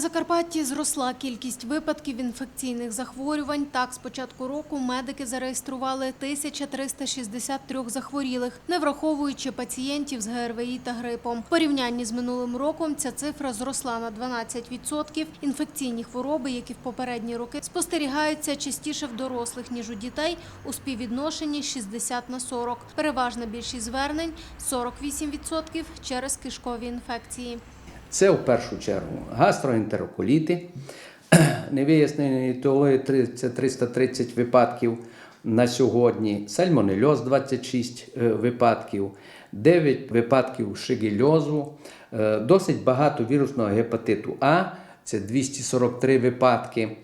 Закарпатті зросла кількість випадків інфекційних захворювань. Так, з початку року медики зареєстрували 1363 захворілих, не враховуючи пацієнтів з ГРВІ та грипом. В порівнянні з минулим роком ця цифра зросла на 12%. Інфекційні хвороби, які в попередні роки спостерігаються частіше в дорослих, ніж у дітей, у співвідношенні 60 на 40. Переважна більшість звернень – 48% через кишкові інфекції. Це в першу чергу гастроентероколіти, невияснені етіології це 330 випадків на сьогодні, сальмонельоз 26 е, випадків, 9 випадків шигельозу, е, досить багато вірусного гепатиту А, це 243 випадки.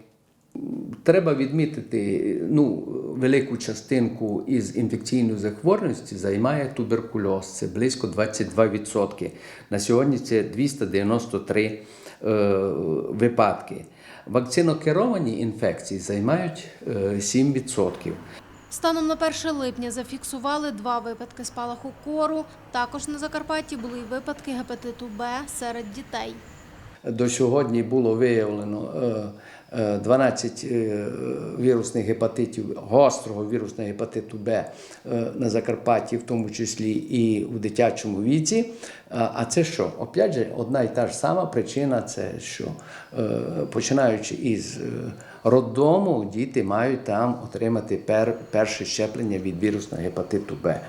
Треба відмітити, ну, велику частинку із інфекційної захворюваності займає туберкульоз. Це близько 22%. На сьогодні це 293 е, випадки. Вакцинокеровані інфекції займають е, 7%. Станом на 1 липня зафіксували два випадки спалаху кору. Також на Закарпатті були й випадки гепатиту Б серед дітей. До сьогодні було виявлено е, е, 12 е, вірусних гепатитів, гострого вірусного гепатиту Б е, на Закарпатті, в тому числі і в дитячому віці. А це що? Опять же, одна і та ж сама причина це що е, починаючи із е, роддому, діти мають там отримати перше щеплення від вірусного гепатиту Б.